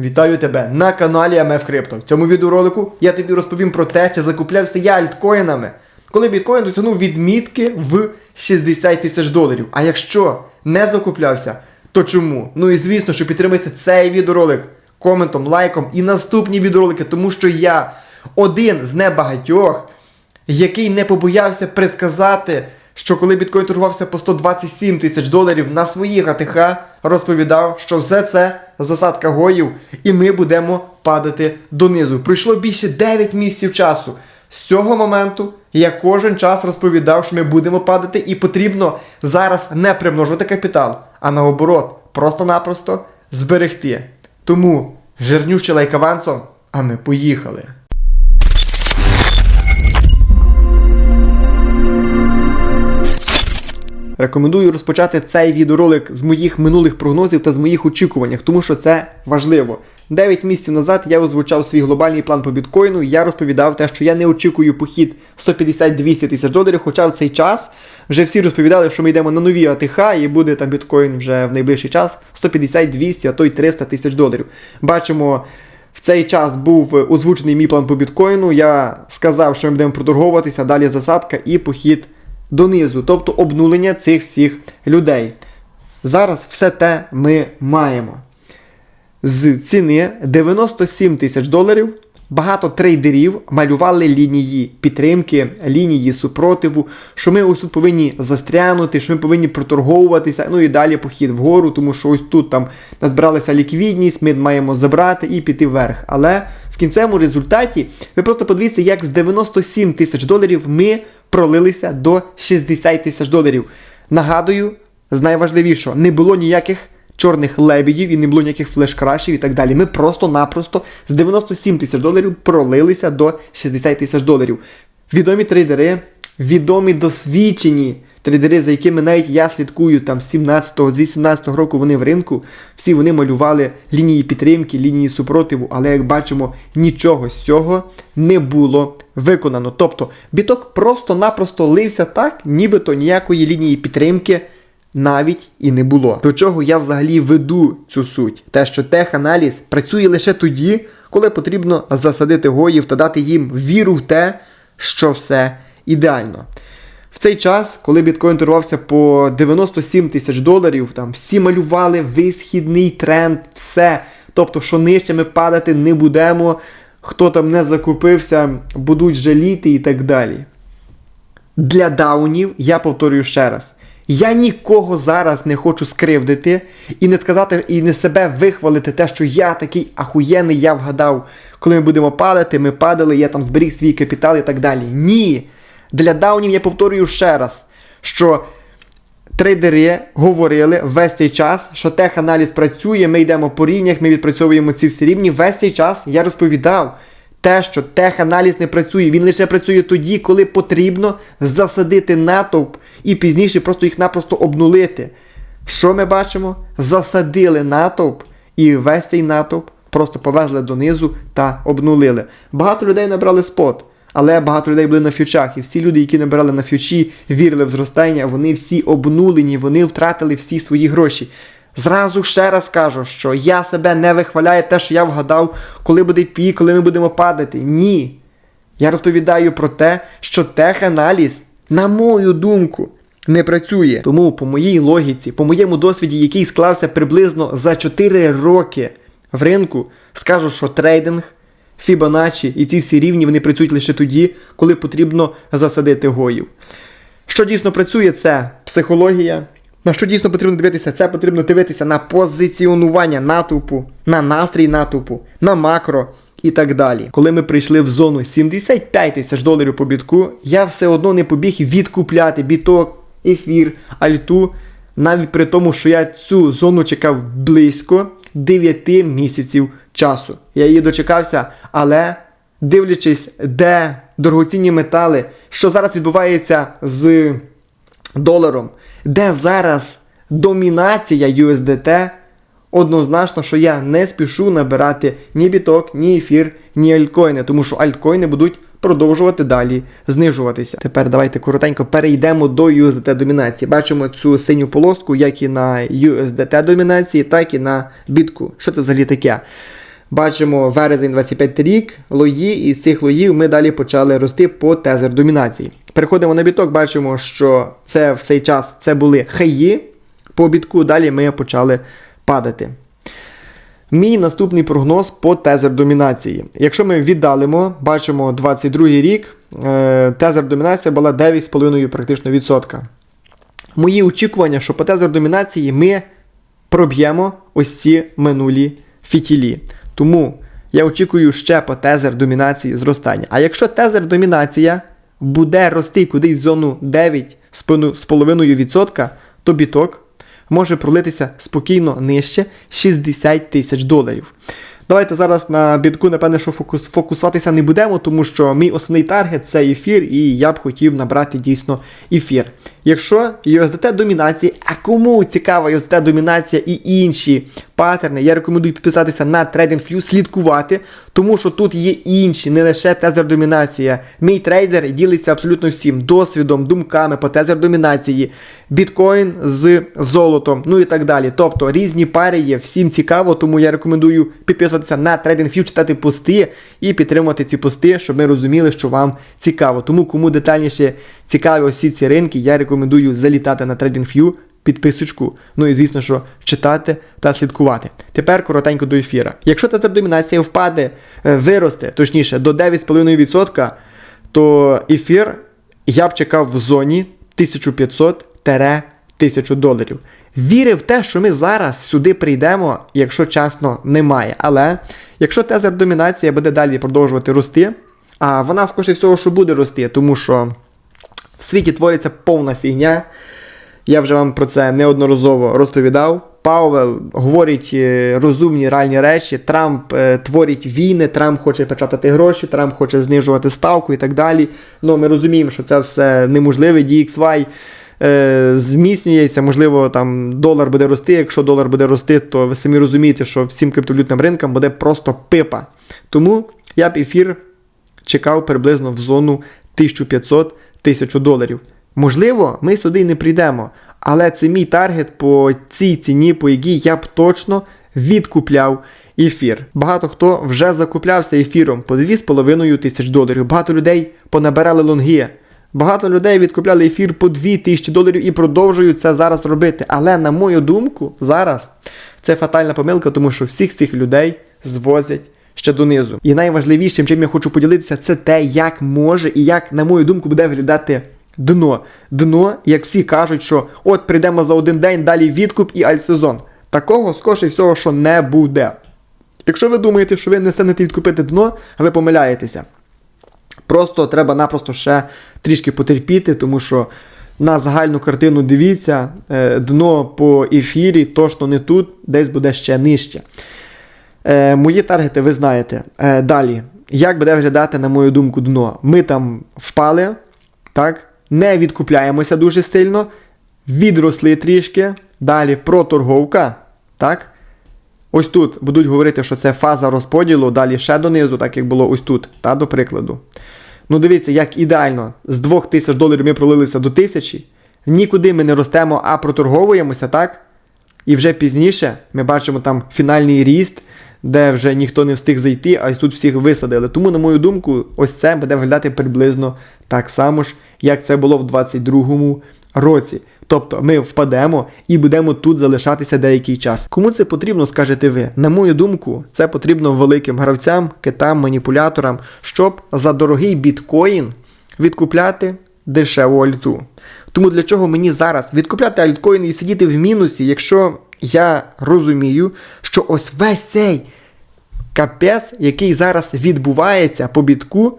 Вітаю тебе на каналі МФ Crypto. В цьому відеоролику я тобі розповім про те, чи закуплявся я альткоїнами, коли біткоін досягнув відмітки в 60 тисяч доларів. А якщо не закуплявся, то чому? Ну і звісно, що підтримайте цей відеоролик коментом, лайком і наступні відеоролики, тому що я один з небагатьох, який не побоявся предсказати, що коли біткоін торгувався по 127 тисяч доларів на своїх АТХ, розповідав, що все це засадка гоїв, і ми будемо падати донизу. Пройшло більше 9 місяців часу. З цього моменту я кожен час розповідав, що ми будемо падати, і потрібно зараз не примножувати капітал, а наоборот, просто-напросто зберегти. Тому жирнющий лайк авансом, а ми поїхали. Рекомендую розпочати цей відеоролик з моїх минулих прогнозів та з моїх очікувань, тому що це важливо. 9 місяців назад я озвучав свій глобальний план по біткоїну. Я розповідав те, що я не очікую похід 150-200 тисяч доларів, хоча в цей час вже всі розповідали, що ми йдемо на нові АТХ і буде там біткоін вже в найближчий час 150-200, а то й 300 тисяч доларів. Бачимо. В цей час був озвучений мій план по біткоїну. Я сказав, що ми будемо проторговуватися, далі засадка і похід донизу, тобто обнулення цих всіх людей. Зараз все те ми маємо. З ціни 97 тисяч доларів. Багато трейдерів малювали лінії підтримки, лінії супротиву, що ми ось тут повинні застрянути, що ми повинні проторговуватися, ну і далі похід вгору, тому що ось тут там назбиралася ліквідність, ми маємо забрати і піти вверх. Але в кінцевому результаті ви просто подивіться, як з 97 тисяч доларів ми пролилися до 60 тисяч доларів. Нагадую, з найважливішого, не було ніяких чорних лебедів і не було ніяких флеш-крашів і так далі. Ми просто-напросто з 97 тисяч доларів пролилися до 60 тисяч доларів. Відомі трейдери, відомі досвідчені трейдери, за якими навіть я слідкую там з 17-го, з 18-го року вони в ринку, всі вони малювали лінії підтримки, лінії супротиву, але як бачимо, нічого з цього не було виконано. Тобто біток просто-напросто лився так, нібито ніякої лінії підтримки навіть і не було. До чого я взагалі веду цю суть? Те, що теханаліз працює лише тоді, коли потрібно засадити гоїв та дати їм віру в те, що все ідеально. В цей час, коли біткоін торгувався по 97 тисяч доларів, там всі малювали висхідний тренд, все. Тобто, що нижче ми падати не будемо, хто там не закупився, будуть жаліти і так далі. Для даунів, я повторюю ще раз, я нікого зараз не хочу скривдити і не сказати, і не себе вихвалити, те, що я такий ахуєнний, я вгадав, коли ми будемо падати, ми падали, я там зберіг свій капітал і так далі. Ні. Для даунів я повторюю ще раз, що трейдери говорили весь цей час, що теханаліз працює, ми йдемо по рівнях, ми відпрацьовуємо ці всі рівні. Весь цей час я розповідав те, що теханаліз не працює. Він лише працює тоді, коли потрібно засадити натовп і пізніше просто їх напросто обнулити. Що ми бачимо? Засадили натовп і весь цей натовп просто повезли донизу та обнулили. Багато людей набрали спот. Але багато людей були на фьючах, і всі люди, які набирали на фьючі, вірили в зростання, вони всі обнулені, вони втратили всі свої гроші. Зразу ще раз кажу, що я себе не вихваляю те, що я вгадав, коли буде пік, коли ми будемо падати. Ні. Я розповідаю про те, що теханаліз, на мою думку, не працює. Тому, по моїй логіці, по моєму досвіді, який склався приблизно за 4 роки в ринку, скажу, що трейдинг. Фібоначчі і ці всі рівні вони працюють лише тоді, коли потрібно засадити гоїв. Що дійсно працює, це психологія. На що дійсно потрібно дивитися? Це потрібно дивитися на позиціонування натовпу, на настрій натовпу, на макро і так далі. Коли ми прийшли в зону 75 тисяч доларів по бітку, я все одно не побіг відкупляти біток, ефір, альту, навіть при тому, що я цю зону чекав близько 9 місяців часу. Я її дочекався, але дивлячись, де дорогоцінні метали, що зараз відбувається з доларом, де зараз домінація USDT, однозначно, що я не спішу набирати ні біток, ні ефір, ні альткоїни, тому що альткоїни будуть продовжувати далі знижуватися. Тепер давайте коротенько перейдемо до USDT домінації. Бачимо цю синю полоску, як і на USDT домінації, так і на бітку. Що це взагалі таке? Бачимо вересень 25 рік, лої, і з цих лоїв ми далі почали рости по тезер домінації. Переходимо на біток, бачимо, що це в цей час це були хаї. По бітку далі ми почали падати. Мій наступний прогноз по тезер домінації. Якщо ми віддалимо, бачимо 22 рік, е, тезер домінація була 9,5 практично відсотка. Мої очікування, що по тезер домінації ми проб'ємо ось ці минулі фітілі. Тому я очікую ще по тезер домінації зростання. А якщо тезер домінація буде рости кудись в зону 9,5%, то біток може пролитися спокійно нижче 60 тисяч доларів. Давайте зараз на бітку, напевне, що фокус, фокусуватися не будемо, тому що мій основний таргет це ефір, і я б хотів набрати дійсно ефір. Якщо USDT домінації, а кому цікава USDT домінація і інші паттерни, я рекомендую підписатися на TradingView, слідкувати, тому що тут є інші, не лише тезер домінація. Мій трейдер ділиться абсолютно всім досвідом, думками по тезер домінації, біткоін з золотом, ну і так далі. Тобто різні пари є, всім цікаво, тому я рекомендую підписуватися на TradingView, читати пости і підтримувати ці пости, щоб ми розуміли, що вам цікаво. Тому кому детальніше цікаві усі ці ринки, я рекомендую залітати на TradingView, підписочку. Ну і звісно, що читати та слідкувати. Тепер коротенько до ефіра. Якщо тезер домінація впаде, е, виросте, точніше, до 9,5%, то ефір я б чекав в зоні 1500-1000 доларів. Вірив в те, що ми зараз сюди прийдемо, якщо чесно, немає. Але якщо тезер домінація буде далі продовжувати рости, а вона скоріше всього, що буде рости, тому що в світі твориться повна фігня. Я вже вам про це неодноразово розповідав. Пауел говорить е, розумні реальні речі. Трамп е, творить війни, Трамп хоче печатати гроші, Трамп хоче знижувати ставку і так далі. Ну, ми розуміємо, що це все неможливе. DXY е, зміцнюється, можливо, там долар буде рости. Якщо долар буде рости, то ви самі розумієте, що всім криптовалютним ринкам буде просто пипа. Тому я б ефір чекав приблизно в зону 1500-1000 доларів. Можливо, ми сюди не прийдемо, але це мій таргет по цій ціні, по якій я б точно відкупляв ефір. Багато хто вже закуплявся ефіром по 2,5 тисяч доларів. Багато людей понабирали лонги. Багато людей відкупляли ефір по 2 тисячі доларів і продовжують це зараз робити. Але, на мою думку, зараз це фатальна помилка, тому що всіх цих людей звозять ще донизу. І найважливішим, чим я хочу поділитися, це те, як може і як, на мою думку, буде виглядати дно. Дно, як всі кажуть, що от прийдемо за один день, далі відкуп і альсезон. Такого, скоріше всього, що не буде. Якщо ви думаєте, що ви не встигнете відкупити дно, ви помиляєтеся. Просто треба-напросто ще трішки потерпіти, тому що на загальну картину дивіться, е, дно по ефірі точно не тут, десь буде ще нижче. Е, Мої таргети ви знаєте. Е, Далі, як буде виглядати, на мою думку, дно? Ми там впали, так? не відкупляємося дуже сильно, відросли трішки. Далі проторговка. так? Ось тут будуть говорити, що це фаза розподілу, далі ще донизу, так як було ось тут, та до прикладу. Ну, дивіться, як ідеально, з 2000 доларів ми пролилися до 1000, нікуди ми не ростемо, а проторговуємося, так? І вже пізніше ми бачимо там фінальний ріст, де вже ніхто не встиг зайти, а тут всіх висадили. Тому, на мою думку, ось це буде виглядати приблизно так само ж, як це було в 22-му році. Тобто ми впадемо і будемо тут залишатися деякий час. Кому це потрібно, скажете ви? На мою думку, це потрібно великим гравцям, китам, маніпуляторам, щоб за дорогий біткоін відкупляти дешеву альту. Тому для чого мені зараз відкупляти альткоін і сидіти в мінусі, якщо я розумію, що ось весь цей капець, який зараз відбувається по бітку,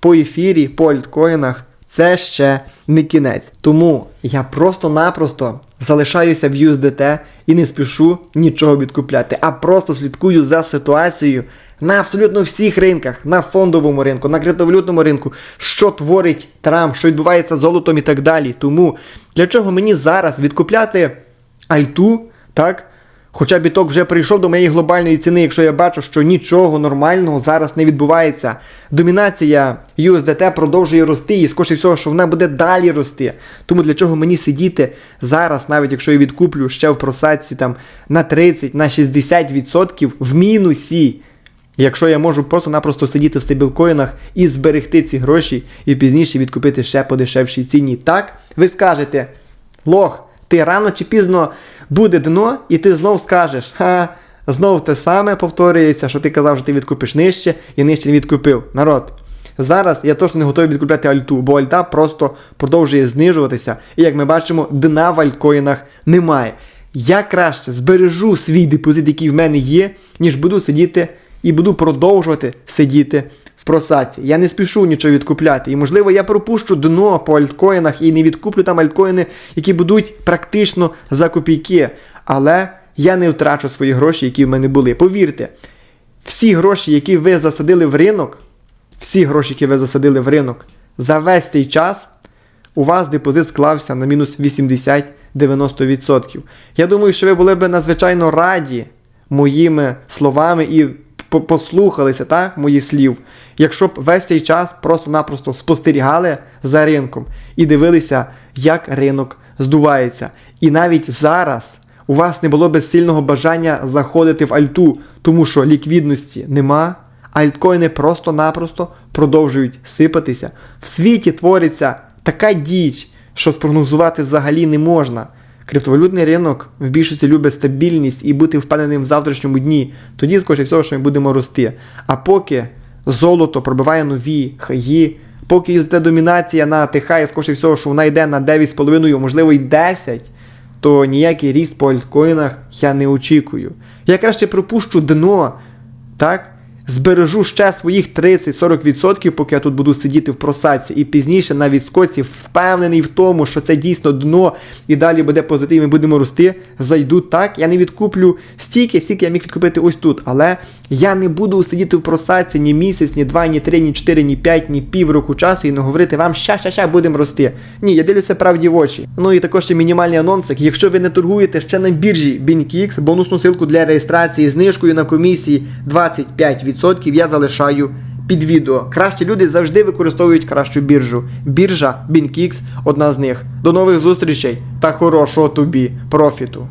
по ефірі, по альткоїнах, це ще не кінець. Тому я просто-напросто залишаюся в USDT і не спішу нічого відкупляти, а просто слідкую за ситуацією на абсолютно всіх ринках, на фондовому ринку, на криптовалютному ринку, що творить Трамп, що відбувається з золотом і так далі. Тому для чого мені зараз відкупляти альту, так? Хоча біток вже прийшов до моєї глобальної ціни, якщо я бачу, що нічого нормального зараз не відбувається. Домінація USDT продовжує рости, і скоріше всього, що вона буде далі рости. Тому для чого мені сидіти зараз, навіть якщо я відкуплю ще в просадці там на 30, на 60% в мінусі. Якщо я можу просто-напросто сидіти в стейблкоїнах і зберегти ці гроші і пізніше відкупити ще по дешевшій ціні. Так, ви скажете, лох, ти рано чи пізно буде дно, і ти знов скажеш, ха, знов те саме повторюється, що ти казав, що ти відкупиш нижче і нижче не відкупив. Народ. Зараз я точно не готовий відкупляти альту, бо альта просто продовжує знижуватися. І як ми бачимо, дна в альткоїнах немає. Я краще збережу свій депозит, який в мене є, ніж буду сидіти і буду продовжувати сидіти в просадці. Я не спішу нічого відкупляти. І можливо я пропущу дно по альткоїнах і не відкуплю там альткоїни, які будуть практично за копійки. Але я не втрачу свої гроші, які в мене були. Повірте, всі гроші, які ви засадили в ринок, всі гроші, які ви засадили в ринок, за весь цей час у вас депозит склався на мінус 80-90%. Я думаю, що ви були б надзвичайно раді моїми словами і послухалися так, мої слів, якщо б весь цей час просто-напросто спостерігали за ринком і дивилися, як ринок здувається. І навіть зараз у вас не було би сильного бажання заходити в альту, тому що ліквідності нема. Альткоїни просто-напросто продовжують сипатися. В світі твориться така діч, що спрогнозувати взагалі не можна. Криптовалютний ринок в більшості любить стабільність і бути впевненим в завтрашньому дні. Тоді, скоріше всього, що ми будемо рости. А поки золото пробиває нові хаї, поки йде домінація на і скоріше всього, що вона йде на 9,5, можливо, й 10, то ніякий ріст по альткоїнах я не очікую. Я краще пропущу дно, так? Збережу ще своїх 30-40%, поки я тут буду сидіти в просадці, і пізніше на відскоці впевнений в тому, що це дійсно дно, і далі буде позитив, ми будемо рости. Зайду так. Я не відкуплю стільки, стільки я міг відкупити ось тут. Але я не буду сидіти в просадці ні місяць, ні два, ні три, ні чотири, ні п'ять, ні півроку часу і не говорити вам ща, ща, ща будемо рости. Ні, я дивлюся правді в очі. Ну і також ще мінімальний анонсик. Якщо ви не торгуєте ще на біржі BinkX, бонусну ссылку для реєстрації знижкою на комісії 25% я залишаю під відео. Кращі люди завжди використовують кращу біржу. Біржа Бінкікс одна з них. До нових зустрічей та хорошого тобі профіту.